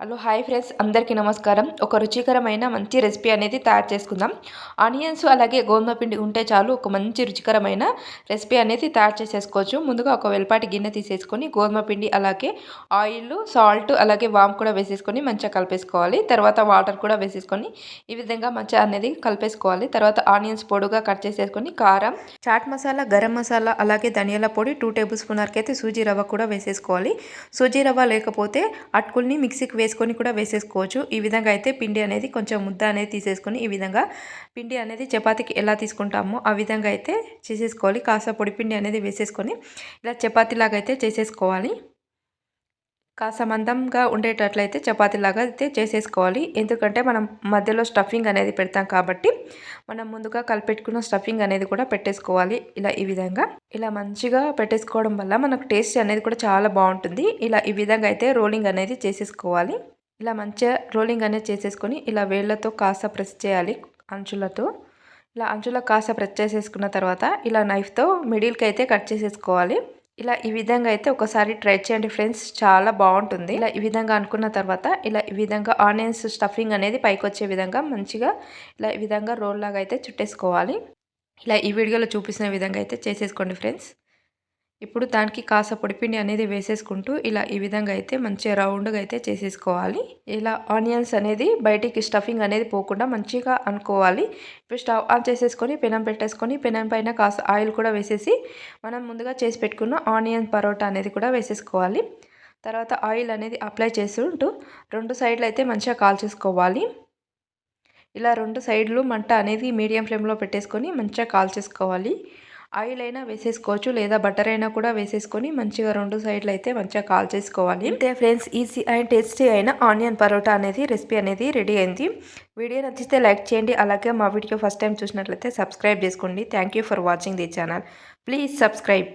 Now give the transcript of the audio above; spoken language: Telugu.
Hello hi friends. అందరికీ నమస్కారం. ఒక రుచికరమైన మంచి రెసిపీ అనేది తయారు చేసుకుందాం. ఆనియన్స్ అలాగే గోధుమ పిండి ఉంటే చాలు ఒక మంచి రుచికరమైన రెసిపీ అనేది తయారు చేసేసుకోవచ్చు. ముందుగా ఒక వెల్పాటి గిన్నె తీసేసుకొని గోధుమ పిండి అలాగే ఆయిల్ సాల్ట్ అలాగే వామ్ కూడా వేసేసుకొని మంచిగా కలిపేసుకోవాలి. తర్వాత వాటర్ కూడా వేసేసుకొని ఈ విధంగా మంచిగా అనేది కలిపేసుకోవాలి. తర్వాత ఆనియన్స్ పొడుగా కట్ చేసేసుకొని కారం చాట్ మసాలా గరం మసాలా అలాగే ధనియాల పొడి టూ టేబుల్ స్పూన్ వరకు అయితే సూజీ రవ్వ కూడా వేసేసుకోవాలి. సూజీ రవ్వ లేకపోతే అటుకుల్ని మిక్సీకి వేసుకొని కూడా వేసేసుకోవచ్చు. ఈ విధంగా అయితే పిండి అనేది కొంచెం ముద్ద అనేది తీసేసుకొని ఈ విధంగా పిండి అనేది చపాతీకి ఎలా తీసుకుంటామో ఆ విధంగా అయితే చేసేసుకోవాలి. కాస్త పొడి పిండి అనేది వేసేసుకొని ఇలా చపాతీలాగా అయితే చేసేసుకోవాలి. కాస్త మందంగా ఉండేటట్లయితే చపాతీలాగా అయితే చేసేసుకోవాలి. ఎందుకంటే మనం మధ్యలో స్టఫింగ్ అనేది పెడతాం కాబట్టి మనం ముందుగా కలిపెట్టుకున్న స్టఫింగ్ అనేది కూడా పెట్టేసుకోవాలి. ఇలా ఈ విధంగా. ఇలా మంచిగా పెట్టేసుకోవడం వల్ల మనకు టేస్ట్ అనేది కూడా చాలా బాగుంటుంది. ఇలా ఈ విధంగా అయితే రోలింగ్ అనేది చేసేసుకోవాలి. ఇలా మంచిగా రోలింగ్ అనేది చేసేసుకొని ఇలా వేళ్ళతో కాస్త ప్రెస్ చేయాలి అంచులతో. ఇలా అంచులో కాస్త ప్రెస్ చేసేసుకున్న తర్వాత ఇలా నైఫ్తో మిడిల్కి అయితే కట్ చేసేసుకోవాలి. ఇలా ఈ విధంగా అయితే ఒకసారి ట్రై చేయండి ఫ్రెండ్స్. చాలా బాగుంటుంది. ఇలా ఈ విధంగా అనుకున్న తర్వాత ఇలా ఈ విధంగా ఆనియన్స్ స్టఫింగ్ అనేది పైకి వచ్చే విధంగా మంచిగా ఇలా ఈ విధంగా రోల్ లాగా అయితే చుట్టేసుకోవాలి. ఇలా ఈ వీడియోలో చూపిస్తున్న విధంగా అయితే చేసేసుకోండి ఫ్రెండ్స్. ఇప్పుడు దానికి కాస్త పొడిపిండి అనేది వేసేసుకుంటూ ఇలా ఈ విధంగా అయితే మంచిగా రౌండ్గా అయితే చేసేసుకోవాలి. ఇలా ఆనియన్స్ అనేది బయటికి స్టఫింగ్ అనేది పోకుండా మంచిగా అనుకోవాలి. ఇప్పుడు స్టవ్ ఆన్ చేసేసుకొని పెనం పెట్టేసుకొని పెనం పైన కాస్త ఆయిల్ కూడా వేసేసి మనం ముందుగా చేసి పెట్టుకున్న ఆనియన్ పరోటా అనేది కూడా వేసేసుకోవాలి. తర్వాత ఆయిల్ అనేది అప్లై చేస్తుంటూ రెండు సైడ్లు అయితే మంచిగా కాల్చేసుకోవాలి. ఇలా రెండు సైడ్లు మంట అనేది మీడియం ఫ్లేమ్లో పెట్టేసుకొని మంచిగా కాల్చేసుకోవాలి. ఆయిల్ అయినా వేసేసుకోవచ్చు లేదా బటర్ అయినా కూడా వేసేసుకొని మంచిగా రెండు సైడ్లు అయితే మంచిగా కాల్ చేసుకోవాలి. అంతే ఫ్రెండ్స్ ఈజీ అండ్ టేస్టీ అయిన ఆనియన్ పరోటా అనేది రెసిపీ అనేది రెడీ అయింది. వీడియో నచ్చితే లైక్ చేయండి అలాగే మా వీడియో ఫస్ట్ టైం చూసినట్లయితే సబ్స్క్రైబ్ చేసుకోండి. Thank for watching the channel. Please subscribe.